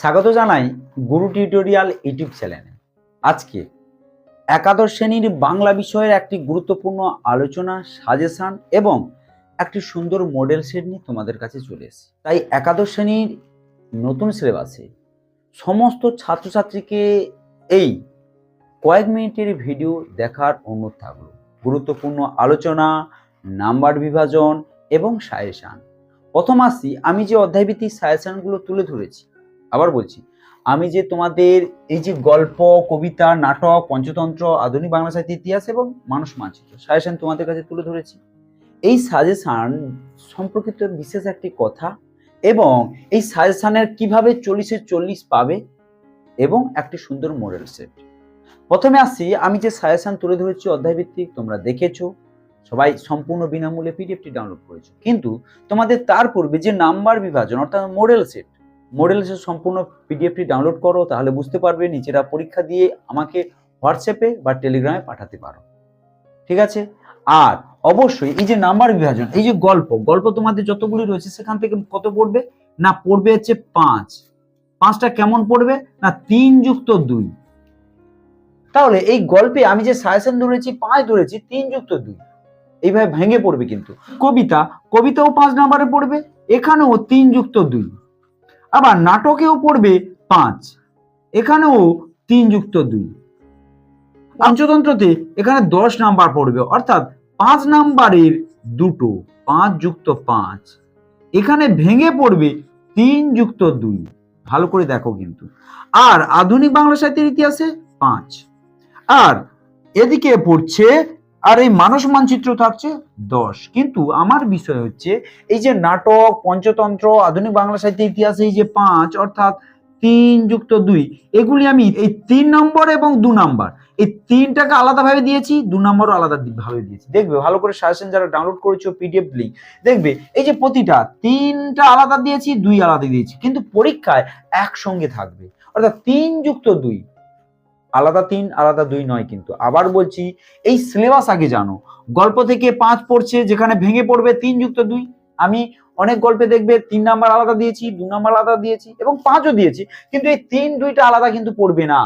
স্বাগত জানাই গুরু tutorial YouTube চ্যানেলে। আজকে একাদশ শ্রেণির বাংলা বিষয়ের একটি গুরুত্বপূর্ণ আলোচনা সাজেশান এবং একটি সুন্দর মডেল সেট নিয়ে তোমাদের কাছে চলে এসেছি। তাই একাদশ শ্রেণির নতুন সিলেবাসে সমস্ত ছাত্রছাত্রীকে এই কয়েক মিনিটের ভিডিও দেখার অনুরোধ থাকল। গুরুত্বপূর্ণ আলোচনা নাম্বার বিভাজন এবং সাজেশান প্রথম আসি আমি যে অধ্যায়ভিত্তিক সাজেশনগুলো তুলে ধরেছি আবার বলছি, আমি যে তোমাদের এই যে গল্প, কবিতা, নাটক, পঞ্চতন্ত্র, আধুনিক বাংলা সাহিত্য ইতিহাস এবং মানুষ মানচিত্র, সাজেশন তোমাদের কাছে তুলে ধরেছি। এই সাজেশন সম্পর্কিত বিশেষ একটি কথা এবং এই সাজেশনের কীভাবে চল্লিশে চল্লিশ পাবে এবং একটি সুন্দর মডেল সেট প্রথমে আসি, আমি যে সাজেশন তুলে ধরেছি অধ্যায়ভিত্তিক, তোমরা দেখেছ, সবাই সম্পূর্ণ বিনামূল্যে পিডিএফটি ডাউনলোড করেছ। কিন্তু তোমাদের তার পূর্বে যে নাম্বার বিভাজন, অর্থাৎ মডেল সেট মডেল সেট সম্পূর্ণ পিডিএফটি ডাউনলোড করো, তাহলে বুঝতে পারবে নিজেরা পরীক্ষা দিয়ে আমাকে হোয়াটসঅ্যাপে বা টেলিগ্রামে পাঠাতে পারো। ঠিক আছে? আর অবশ্যই এই যে নাম্বার বিভাজন, এই যে গল্প গল্প তোমাদের যতগুলি রয়েছে সেখান থেকে কত পড়বে? না, পড়বে হচ্ছে পাঁচ। পাঁচটা কেমন পড়বে? না, তিন যুক্ত দুই। তাহলে এই গল্পে আমি যে সাজেশন ধরেছি, পাঁচ ধরেছি, তিন যুক্ত দুই। এইভাবে ভেঙে পড়বে কিন্তু। কবিতা, কবিতাও পাঁচ নাম্বারে পড়বে, এখানেও তিন যুক্ত দুই। আবার নাটকেও পড়বে পাঁচ। এখানেও তিন যুক্ত দুই। পঞ্চতন্ত্রতে এখানে দশ নাম্বার পড়বে, অর্থাৎ পাঁচ নাম্বারের দুটো, পাঁচ যুক্ত পাঁচ। এখানে ভেঙে পড়বে তিন যুক্ত দুই। ভালো করে দেখো কিন্তু। আর আধুনিক বাংলা সাহিত্যের ইতিহাসে পাঁচ। আর এদিকে পড়ছে আর এই মানস মানচিত্র থাকছে দশ। কিন্তু আমার বিষয় হচ্ছে, এই যে নাটক, পঞ্চতন্ত্র, আধুনিক বাংলা সাহিত্যের ইতিহাসে, এই যে পাঁচ, অর্থাৎ তিন যুক্ত দুই, এগুলি আমি এই তিন নম্বর এবং দু নম্বর, এই তিনটাকে আলাদাভাবে দিয়েছি, দু নম্বরও আলাদা ভাবে দিয়েছি। দেখবে, ভালো করে সাজেশন যারা ডাউনলোড করেছ পিডিএফ লিঙ্ক দেখবে, এই যে প্রতিটা, তিনটা আলাদা দিয়েছি, দুই আলাদা দিয়েছি, কিন্তু পরীক্ষায় একসঙ্গে থাকবে। অর্থাৎ তিন যুক্ত দুই আলাদা তিন, আলাদা দুই নয় কিন্তু। আবার বলছি, এই সিলেবাস আগে জানো। গল্প থেকে পাঁচ পড়ছে, যেখানে ভেঙে পড়বে তিন যুক্ত দুই। আমি অনেক গল্পে দেখবে তিন নাম্বার আলাদা দিয়েছি, দু নাম্বার আলাদা দিয়েছি, এবং পাঁচও দিয়েছি। কিন্তু এই তিন, দুইটা আলাদা কিন্তু পড়বে না।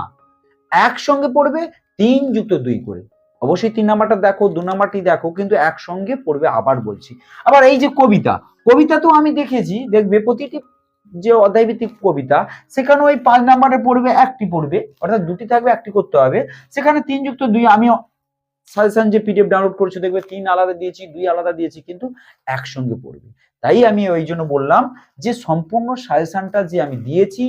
একসঙ্গে পড়বে তিন যুক্ত দুই করে। অবশ্যই তিন নাম্বারটা দেখো, দু নাম্বারটি দেখো, কিন্তু একসঙ্গে পড়বে আবার বলছি। আবার এই যে কবিতা কবিতা তো আমি দেখেছি, দেখবে প্রতিটি যে অধ্যায়ভিত্তিক কবিতা, সেখানে ওই পাঁচ নাম্বারে পড়বে, একটি পড়বে, অর্থাৎ দুটি থাকবে, একটি করতে হবে। সেখানে তিন যুক্ত দুই আমি সাজেশন যে পিডিএফ ডাউনলোড করছ, দেখবে তিন আলাদা দিয়েছি, দুই আলাদা দিয়েছি, কিন্তু একসঙ্গে পড়বে। তাই আমি ওই জন্য বললাম যে সম্পূর্ণ সাজেশনটা যে আমি দিয়েছি,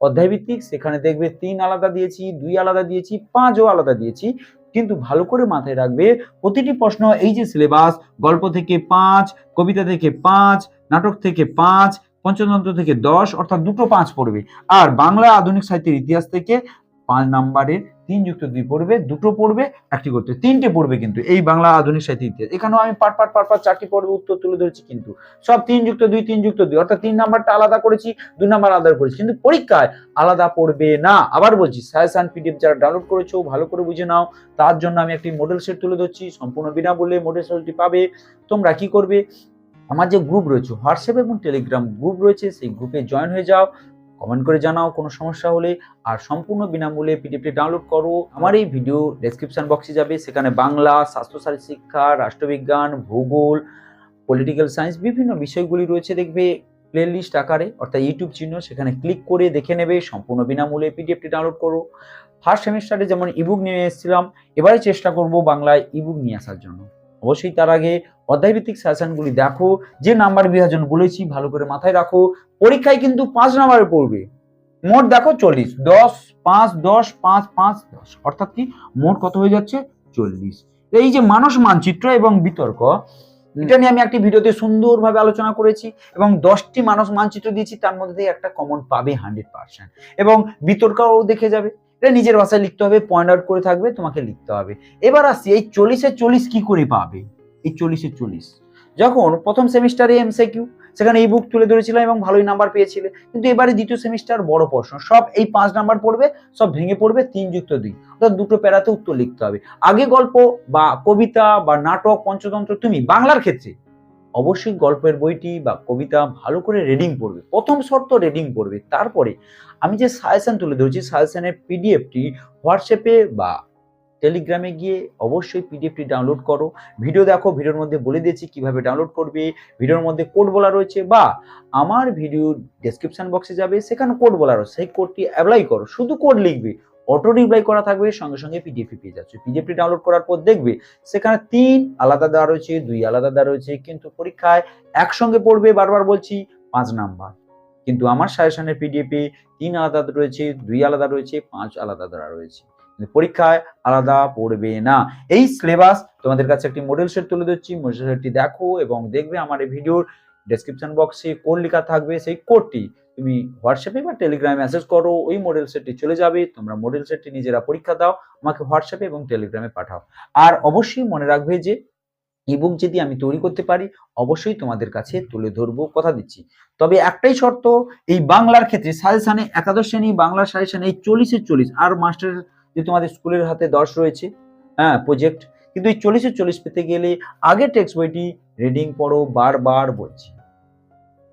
অধ্যায়ভিত্তিক, সেখানে দেখবে তিন আলাদা দিয়েছি, দুই আলাদা দিয়েছি, পাঁচও আলাদা দিয়েছি, কিন্তু ভালো করে মাথায় রাখবে, প্রতিটি প্রশ্ন, এই যে সিলেবাস গল্প থেকে পাঁচ, কবিতা থেকে পাঁচ, নাটক থেকে পাঁচ পঞ্চতন্ত্র থেকে দশ, অর্থাৎ দুটো পাঁচ পড়বে। আর বাংলা আধুনিক সাহিত্যের ইতিহাস থেকে পাঁচ নাম্বারের তিন যুক্ত দুই পড়বে, দুটো পড়বে, একটি করতে। তিনটে পড়বে কিন্তু এই বাংলা আধুনিক সাহিত্যের ইতিহাস। এখানেও আমি পাট পাট পাট পাট চারটি পড়বে উত্তর তুলে ধরেছি কিন্তু। সব তিন যুক্ত দুই, তিন যুক্ত দুই, অর্থাৎ তিন নাম্বারটা আলাদা করেছি দুই নাম্বার আলাদা করেছি। কিন্তু পরীক্ষায় আলাদা পড়বে না। আবার বলছি, সাজেশন পিডিএফ যারা ডাউনলোড করেছ, ভালো করে বুঝে নাও। তার জন্য আমি একটি মডেল সেট তুলে ধরছি। সম্পূর্ণ বিনামূল্যে মডেল সেটটি পাবে। তোমরা কি করবে? আমার যে গ্রুপ রয়েছে হোয়াটসঅ্যাপ এবং টেলিগ্রাম গ্রুপ রয়েছে, সেই গ্রুপে জয়েন হয়ে যাও কমেন্ট করে জানাও, কোনো সমস্যা হলে, আর সম্পূর্ণ বিনামূল্যে পিডিএফটি ডাউনলোড করো। আমার এই ভিডিও ডেসক্রিপশন বক্সে যাবে, সেখানে বাংলা স্বাস্থ্যসারী শিক্ষা, রাষ্ট্রবিজ্ঞান, ভূগোল পলিটিক্যাল সায়েন্স বিভিন্ন বিষয়গুলি রয়েছে দেখবে প্লে লিস্ট আকারে, অর্থাৎ ইউটিউব চিহ্ন, সেখানে ক্লিক করে দেখে নেবে, সম্পূর্ণ বিনামূল্যে পিডিএফটি ডাউনলোড করো। ফার্স্ট সেমিস্টারে যেমন ইবুক নিয়ে এসেছিলাম এবারে চেষ্টা করব বাংলায় ইবুক নিয়ে আসার জন্য। অবশ্যই তার আগে অধ্যায়ভিত্তিক সেশনগুলি দেখো, যে নাম্বার বিভাজন বলেছি ভালো করে মাথায় রাখো, পরীক্ষায় কিন্তু পাঁচ নাম্বারে পড়বে। মোট দেখো চল্লিশ, দশ, পাঁচ দশ, পাঁচ পাঁচ, দশ, অর্থাৎ কি মোট কত হয়ে যাচ্ছে? চল্লিশ। এই যে মানস মানচিত্র এবং বিতর্ক, এটা নিয়ে আমি একটি ভিডিওতে সুন্দরভাবে আলোচনা করেছি এবং দশটি মানস মানচিত্র দিয়েছি, তার মধ্যে একটা কমন পাবে হান্ড্রেড পার্সেন্ট এবং বিতর্কও দেখে যাবে। এটা নিজের ভাষায় লিখতে হবে পয়েন্ট আউট করে থাকবে, তোমাকে লিখতে হবে। এবার আসি এই চল্লিশে চল্লিশ কি করে পাবে? এই চল্লিশে চল্লিশ। যখন প্রথম সেমিস্টারে এমসিকিউ সেখানে এই বুক তুলে ধরেছিলাম এবং ভালোই নাম্বার পেয়েছিলে। কিন্তু এবারে দ্বিতীয় সেমিস্টার বড় প্রশ্ন, সব এই পাঁচ নাম্বার পড়বে, সব ভেঙে পড়বে, তিন যুক্ত দুই। অর্থাৎ দুটো প্যারাতে উত্তর লিখতে হবে। আগে গল্প বা কবিতা বা নাটক, পঞ্চতন্ত্র, তুমি বাংলার ক্ষেত্রে অবশ্যই গল্পের বইটি বা কবিতা ভালো করে রিডিং পড়বে। প্রথম শর্ত রিডিং পড়বে। তারপরে আমি যে সাজেশন তুলে ধরেছি সাজেশনের পিডিএফটি হোয়াটসঅ্যাপে বা টেলিগ্রামে গিয়ে অবশ্যই পিডিএফটি ডাউনলোড করো। ভিডিও দেখো, ভিডিওর মধ্যে বলে দিয়েছি কীভাবে ডাউনলোড করবে, ভিডিওর মধ্যে কোড বলা রয়েছে বা আমার ভিডিও ডেসক্রিপশন বক্সে যাবে, সেখানে কোড বলা রয়েছে। সেই কোডটি অ্যাপ্লাই করো। শুধু কোড লিখবে অটো রিপ্লাই করা থাকবে, সঙ্গে সঙ্গে পিডিএফ পেয়ে যাচ্ছে। পিডিএফটি ডাউনলোড করার পর দেখবে, সেখানে তিন আলাদা দেওয়া রয়েছে, দুই আলাদা দেওয়া রয়েছে, কিন্তু পরীক্ষায় একসঙ্গে পড়বে, বারবার বলছি, পাঁচ নাম্বার। কিন্তু আমার সাজেশনের পিডিএফে তিন আলাদা রয়েছে, দুই আলাদা রয়েছে, পাঁচ আলাদা দেওয়া রয়েছে। পরীক্ষায় আলাদা পড়বে না। এই সিলেবাস তোমাদের কাছে একটি মডেল সেট তুলে দিচ্ছি মডেল সেটটি দেখো এবং দেখবে আমার এই ভিডিওর ডেসক্রিপশন বক্সে কোড লেখা থাকবে, সেই কোডটি তুমি হোয়াটসঅ্যাপে বা টেলিগ্রামে মেসেজ করো, ওই মডেল সেটটি চলে যাবে, তোমরা মডেল সেটটি নিজেরা পরীক্ষা দাও, আমাকে হোয়াটসঅ্যাপে এবং টেলিগ্রামে পাঠাও। আর অবশ্যই মনে রাখবে যে ইবুক যদি আমি তৈরি করতে পারি, অবশ্যই তোমাদের কাছে তুলে ধরবো কথা দিচ্ছি। তবে একটাই শর্ত, এই বাংলার ক্ষেত্রে সাজেশানে একাদশ শ্রেণি বাংলার সাজেশানে এই চল্লিশে চল্লিশ, আর মাস্টার যে তোমাদের স্কুলের হাতে দশ রয়েছে হ্যাঁ প্রজেক্ট কিন্তু এই চল্লিশে চল্লিশ পেতে গেলে আগে টেক্সট বইটি রিডিং পড়ো বারবার বলছি।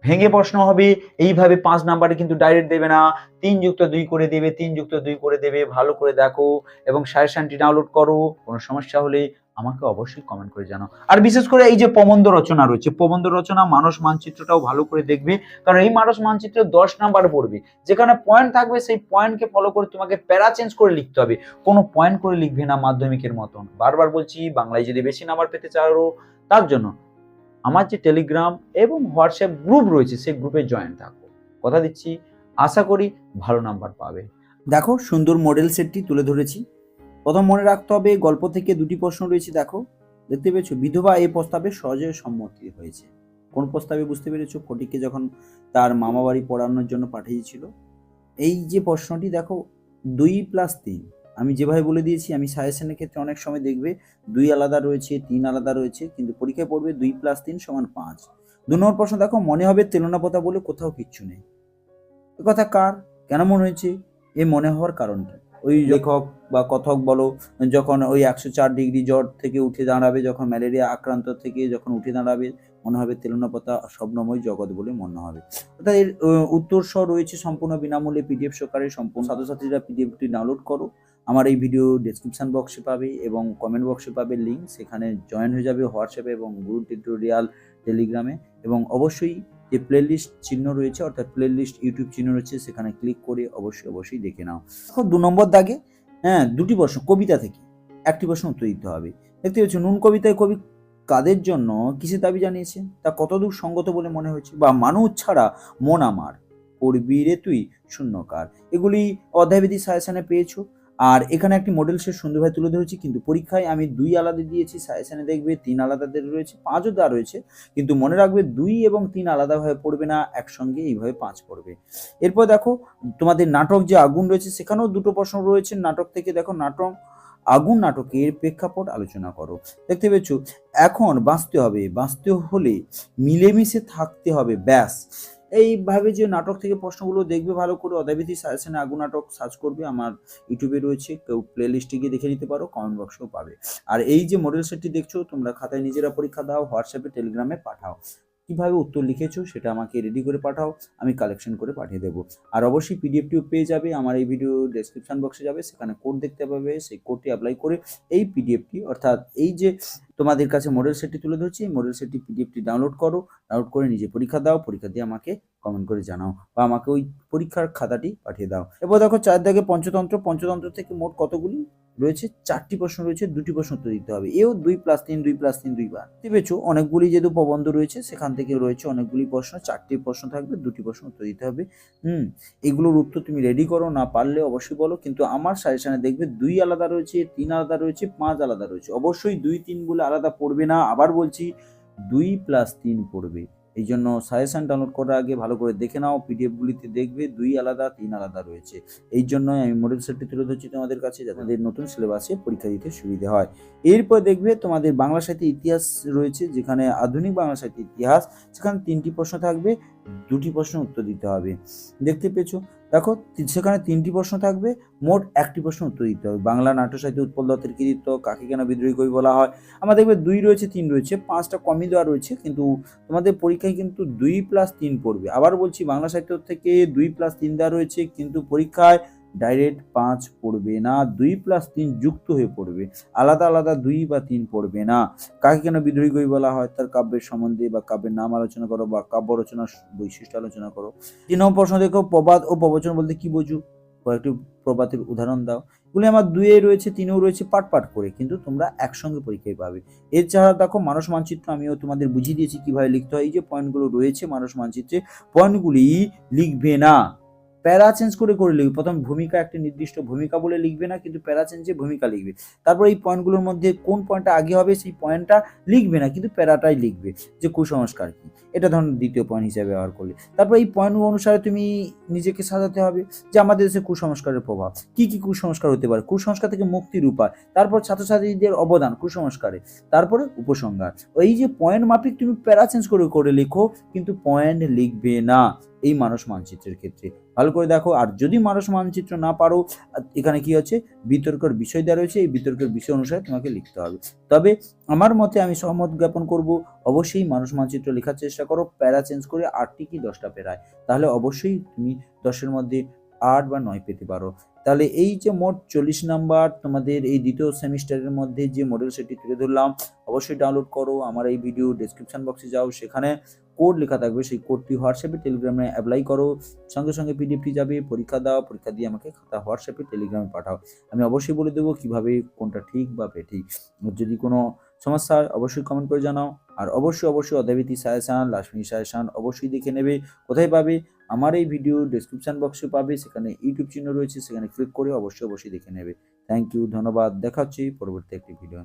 ভেঙে প্রশ্ন হবে, এইভাবে পাঁচ নাম্বারে কিন্তু ডাইরেক্ট দেবে না। তিন যুক্ত দুই করে দেবে, তিন যুক্ত দুই করে দেবে, ভালো করে দেখো এবং সাজেশনটি ডাউনলোড করো। কোনো সমস্যা হলে আমাকে অবশ্যই কমেন্ট করে জানাও। আর বিশেষ করে এই যে প্রবন্ধ রচনা রয়েছে, প্রবন্ধ রচনা মানস মানচিত্রটাও ভালো করে দেখবে। কারণ এই মানস মানচিত্র দশ নাম্বার পড়বে। যেখানে পয়েন্ট থাকবে, সেই পয়েন্টকে ফলো করে তোমাকে প্যারা চেঞ্জ করে লিখতে হবে। কোনো পয়েন্ট করে লিখবে না মাধ্যমিকের মতন। বারবার বলছি, বাংলায় যদি বেশি নাম্বার পেতে চাও, তার জন্য আমার যে টেলিগ্রাম এবং হোয়াটসঅ্যাপ গ্রুপ রয়েছে, সেই গ্রুপে জয়েন থাকো। কথা দিচ্ছি, আশা করি ভালো নাম্বার পাবে। দেখো, সুন্দর মডেল সেটটি তুলে ধরেছি। প্রথম মনে রাখতে হবে, গল্প থেকে দুটি প্রশ্ন রয়েছে, দেখো। দেখতে পেয়েছ, বিধবা এই প্রস্তাবে সহজে সম্মতি হয়েছে। কোন প্রস্তাবে বুঝতে পেরেছ? ফটিককে যখন তার মামাবাড়ি পড়ানোর জন্য পাঠিয়েছিল। এই যে প্রশ্নটি, দেখো, দুই প্লাস তিন। আমি যেভাবে বলে দিয়েছি আমি সাজেশনের ক্ষেত্রে অনেক সময় দেখবে দুই আলাদা রয়েছে তিন আলাদা রয়েছে কিন্তু পরীক্ষায় পড়বে দুই প্লাস তিন সমান পাঁচ। দু নম্বর প্রশ্ন দেখো মনে হবে তেলনা পাতা বলে কোথাও কিচ্ছু নেই। এ কথা কার? কেন মনে হয়েছে? এ মনে হওয়ার কারণ কি? ওই লেখক বা কথক বলো যখন ওই একশো চার ডিগ্রি জ্বর থেকে উঠে দাঁড়াবে যখন ম্যালেরিয়া আক্রান্ত থেকে যখন উঠে দাঁড়াবে মনে হবে তেলনাপাতা স্বপ্নময় জগৎ বলে মনে হবে। অর্থাৎ এর উত্তর স্বর রয়েছে সম্পূর্ণ বিনামূল্যে পিডিএফ সরকারের সম্পূর্ণ। ছাত্রছাত্রীরা পিডিএফটি ডাউনলোড করো। আমার এই ভিডিও ডেসক্রিপশন বক্সে পাবে এবং কমেন্ট বক্সে পাবে লিঙ্ক সেখানে জয়েন হয়ে যাবে হোয়াটসঅ্যাপে এবং গুরু টিউটোরিয়াল টেলিগ্রামে এবং অবশ্যই যে প্লেলিস্ট চিহ্ন রয়েছে, অর্থাৎ প্লেলিস্ট ইউটিউব চিহ্ন রয়েছে, সেখানে ক্লিক করে অবশ্যই অবশ্যই দেখে নাও। এখন দু নম্বর দাগে হ্যাঁ দুটি প্রশ্ন, কবিতা থেকে। একটি প্রশ্ন উত্তর দিতে হবে। দেখতে পাচ্ছ, নুন কবিতায় কবি কাদের জন্য কিসের দাবি জানিয়েছে? তা কতদূর সঙ্গত বলে মনে হয়েছে? বা মানুষ ছাড়া মন আমার পড়বি রে তুই শূন্যকার। এগুলি অধ্যায়বিধি সাজেশনে পেয়েছ। আর এখানে একটি মডেল সে সুন্দরভাবে তুলে ধরেছি, কিন্তু পরীক্ষায় আমি দুই আলাদা দিয়েছি সাজেশনে দেখবে তিন আলাদাদের রয়েছে, পাঁচও দেওয়া রয়েছে, কিন্তু মনে রাখবে দুই এবং তিন আলাদাভাবে পড়বে না, একসঙ্গে এইভাবে পাঁচ পড়বে। এরপর দেখো, তোমাদের নাটক যে আগুন রয়েছে, সেখানেও দুটো প্রশ্ন রয়েছে, নাটক থেকে দেখো নাটক, আগুন নাটকের প্রেক্ষাপট আলোচনা করো। দেখতে পেয়েছ? এখন বাঁচতে হবে, বাঁচতে হলে মিলেমিশে থাকতে হবে, ব্যাস। এইভাবে যে নাটক থেকে প্রশ্নগুলো দেখবে ভালো করে অদাবিধি সাজেশনে আগু নাটক সার্চ করবে, আমার ইউটিউবে রয়েছে, কেউ প্লে লিস্টে গিয়ে দেখে নিতে পারো কমেন্ট বক্সেও পাবে। আর এই যে মডেল সেটটি দেখছ, তোমরা খাতায় নিজেরা পরীক্ষা দাও হোয়াটসঅ্যাপে টেলিগ্রামে পাঠাও। কীভাবে উত্তর লিখেছো সেটা আমাকে রেডি করে পাঠাও, আমি কালেকশন করে পাঠিয়ে দেবো। আর অবশ্যই পিডিএফটিও পেয়ে যাবে, আমার এই ভিডিও ডেসক্রিপশন বক্সে যাবে, সেখানে কোড দেখতে পাবে, সেই কোডটি অ্যাপ্লাই করে এই পিডিএফটি অর্থাৎ এই যে তোমাদের কাছে মডেল সেটটি তুলে ধরছি, এই মডেল সেটটি পিডিএফটি ডাউনলোড করো ডাউনলোড করে নিজে পরীক্ষা দাও, পরীক্ষা দিয়ে আমাকে কমেন্ট করে জানাও বা আমাকে ওই পরীক্ষার খাতাটি পাঠিয়ে দাও। এবার দেখো চার দাগে পঞ্চতন্ত্র পঞ্চতন্ত্র থেকে মোট কতগুলি? রয়েছে, চারটি প্রশ্ন রয়েছে, দুটি প্রশ্ন উত্তর দিতে হবে। এও দুই প্লাস তিন, দুই প্লাস তিন দুইবার পেয়েছ, অনেকগুলি যেহেতু প্রবন্ধ রয়েছে, সেখান থেকে রয়েছে অনেকগুলি প্রশ্ন, চারটি প্রশ্ন থাকবে, দুটি প্রশ্ন উত্তর দিতে হবে। হুম, এগুলোর উত্তর তুমি রেডি করো, না পারলে অবশ্যই বলো, কিন্তু আমার সাজেশনে দেখবে দুই আলাদা রয়েছে, তিন আলাদা রয়েছে, পাঁচ আলাদা রয়েছে। অবশ্যই দুই তিন বলে আলাদা পড়বে না, আবার বলছি দুই প্লাস তিন পড়বে। এই জন্য সাজেশন ডাউনলোড করার আগে ভালো করে দেখে নাও পিডিএফগুলিতে দেখবে দুই আলাদা তিন আলাদা রয়েছে। এই জন্যই আমি মডেল সেটটি তুলে ধরছি তোমাদের কাছে যাতে নতুন সিলেবাসে পরীক্ষা দিতে সুবিধা হয়। এরপর দেখবে তোমাদের বাংলা সাহিত্যের ইতিহাস রয়েছে যেখানে আধুনিক বাংলা সাহিত্যের ইতিহাস সেখানে তিনটি প্রশ্ন থাকবে দুটি প্রশ্ন উত্তর দিতে হবে। দেখতে পেয়েছ? দেখো সেখানে তিনটি প্রশ্ন থাকবে, মোট একটি প্রশ্ন উত্তর দিতে হবে। বাংলা নাট্য সাহিত্য উৎপল দত্তের কৃতিত্ব কাকে কেন বিদ্রোহী কবি বলা হয়? আমার দেখবে দুই রয়েছে, তিন রয়েছে, পাঁচটা কমই দেওয়া রয়েছে, কিন্তু তোমাদের পরীক্ষায় কিন্তু দুই প্লাস তিন পড়বে। আবার বলছি, বাংলা সাহিত্য থেকে দুই প্লাস তিন দেওয়া রয়েছে, কিন্তু পরীক্ষায় ডাইরেক্ট পাঁচ পড়বে না, দুই প্লাস তিন যুক্ত হয়ে পড়বে। আলাদা আলাদা দুই বা তিন পড়বে না। কাকে কেন বিদ্রোহী কবি বলা হয়? তার কাব্যের সম্বন্ধে বা কাব্যের নাম আলোচনা করো বা কাব্য রচনার বৈশিষ্ট্য আলোচনা করো। তিন নম্বর প্রশ্ন দেখো, প্রবাদ ও প্রবচন বলতে কি বোঝো? কয়েকটি প্রবাদের উদাহরণ দাও। এগুলি আমার দুয়ে রয়েছে, তিনেও রয়েছে, পাট পাট করে, কিন্তু তোমরা একসঙ্গে পরীক্ষায় পাবে। এছাড়া দেখো মানুষ মানচিত্র আমিও তোমাদের বুঝিয়ে দিয়েছি কীভাবে লিখতে হয়। এই যে পয়েন্টগুলো রয়েছে মানুষ মানচিত্রে পয়েন্টগুলি লিখবে না। প্যারা চেঞ্জ করে করে লিখবে। প্রথম ভূমিকা একটি নির্দিষ্ট ভূমিকা বলে লিখবে না, কিন্তু প্যারা চেঞ্জে ভূমিকা লিখবে। তারপর এই পয়েন্টগুলোর মধ্যে কোন পয়েন্টটা আগে হবে সেই পয়েন্টটা লিখবে না, কিন্তু প্যারাটাই লিখবে, যে কুসংস্কার কি। এটা ধরুন দ্বিতীয় পয়েন্ট হিসেবে ব্যবহার করলে। তারপর এই পয়েন্ট অনুসারে তুমি নিজেকে সাজাতে হবে, যে আমাদের দেশে কুসংস্কারের প্রভাব। কি কি কুসংস্কার হতে পারে? কুসংস্কার থেকে মুক্তির উপায় তারপর ছাত্রছাত্রীদের অবদান, কুসংস্কারে। তারপরে উপসংহার। এই যে পয়েন্ট মাফিক তুমি প্যারা চেঞ্জ করে করে লেখো, কিন্তু পয়েন্ট লিখবে না। এই মানুষ মানচিত্রের ক্ষেত্রে। ভালো করে দেখো, আর যদি মানুষ মানচিত্র না পারো, এখানে কি হচ্ছে? বিতর্কের বিষয় দেওয়া রয়েছে, এই বিতর্কের বিষয় অনুসারে তোমাকে লিখতে হবে। তবে আমার মতে আমি সহমত জ্ঞাপন করব, অবশ্যই মানুষ মানচিত্র লেখার চেষ্টা করো, প্যারা চেঞ্জ করে আটটি কি দশটা প্যারায় তাহলে অবশ্যই তুমি দশের মধ্যে আট বা নয় পেতে পারো। তাহলে এই যে মোট চল্লিশ নাম্বার তোমাদের এই দ্বিতীয় সেমিস্টারের মধ্যে যে মডেল সেটি তুলে ধরলাম, অবশ্যই ডাউনলোড করো। আমার এই ভিডিও ডেসক্রিপশন বক্সে যাও, সেখানে কোড লেখা থাকবে, সেই কোডটি হোয়াটসঅ্যাপে টেলিগ্রামে অ্যাপ্লাই করো। সঙ্গে সঙ্গে পিডিএফটি যাবে, পরীক্ষা দাও, পরীক্ষা দিয়ে আমাকে খাতা হোয়াটসঅ্যাপে টেলিগ্রামে পাঠাও। আমি অবশ্যই বলে দেবো কীভাবে কোনটা ঠিক বা বেঠিক। যদি কোনো সমস্যা অবশ্যই কমেন্ট করে জানাও। আর অবশ্যই অবশ্যই অধ্যাবৃত্তি সাজেশান লাস্ট মিনিট সাজেশান অবশ্যই দেখে নেবে। কোথায় পাবে? আমার এই ভিডিও ডেসক্রিপশন বক্সে পাবে, সেখানে ইউটিউব চিহ্ন রয়েছে, সেখানে ক্লিক করে অবশ্যই অবশ্যই দেখে নেবে। থ্যাংক ইউ ধন্যবাদ দেখা হচ্ছে পরবর্তী একটি ভিডিও